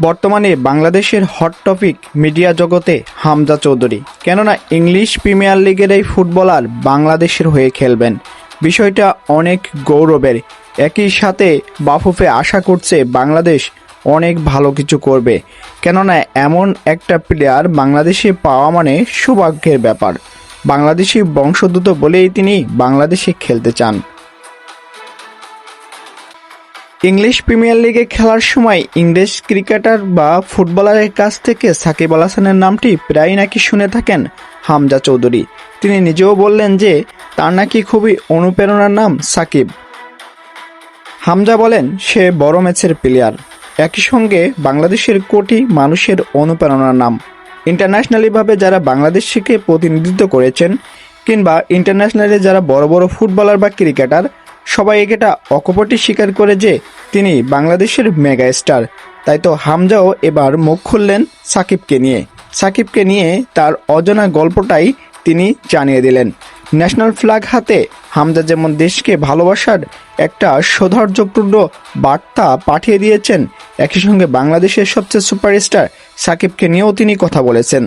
বর্তমানে বাংলাদেশের hot topic media জগতে হামজা চৌধুরী। কেননা ইংলিশ প্রিমিয়ার লিগের এই ফুটবলার বাংলাদেশের হয়ে খেলবেন। বিষয়টা অনেক গৌরবের। একই সাথে বাফুফে আশা করছে বাংলাদেশ অনেক ভালো কিছু করবে। কেননা এমন একটা প্লেয়ার বাংলাদেশে পাওয়া মানে সৌভাগ্যের ব্যাপার। বাংলাদেশি বংশোদ্ভূত বলেই তিনি বাংলাদেশে খেলতে চান। ইংলিশ প্রিমিয়ার লিগে খেলার সময় ইংলিশ ক্রিকেটার বা ফুটবলারের কাছ থেকে সাকিব আল হাসানের নামটি প্রায় নাকি শুনে থাকেন হামজা চৌধুরী। তিনি নিজেও বললেন যে, তার নাকি খুবই অনুপ্রেরণার নাম সাকিব। হামজা বলেন, সে বড় ম্যাচের প্লেয়ার একই সঙ্গে বাংলাদেশের কোটি মানুষের অনুপ্রেরণার নাম। ইন্টারন্যাশনালিভাবে যারা বাংলাদেশকে প্রতিনিধিত্ব করেছেন কিংবা ইন্টারন্যাশনালে যারা বড় বড় ফুটবলার বা ক্রিকেটার সবাই এটা অকপটে স্বীকার করে যে তিনি বাংলাদেশের মেগা স্টার। তাই তো হামজাও এবার মুখ খুললেন সাকিবকে নিয়ে। সাকিবকে নিয়ে তার অজানা গল্পটাই তিনি জানিয়ে দিলেন। ন্যাশনাল ফ্ল্যাগ হাতে হামজা যেমন দেশকে ভালোবাসার একটা সৌধর্যপূর্ণ বার্তা পাঠিয়ে দিয়েছেন, একই সঙ্গে বাংলাদেশের সবচেয়ে সুপারস্টার সাকিবকে নিয়েও তিনি কথা বলেছেন।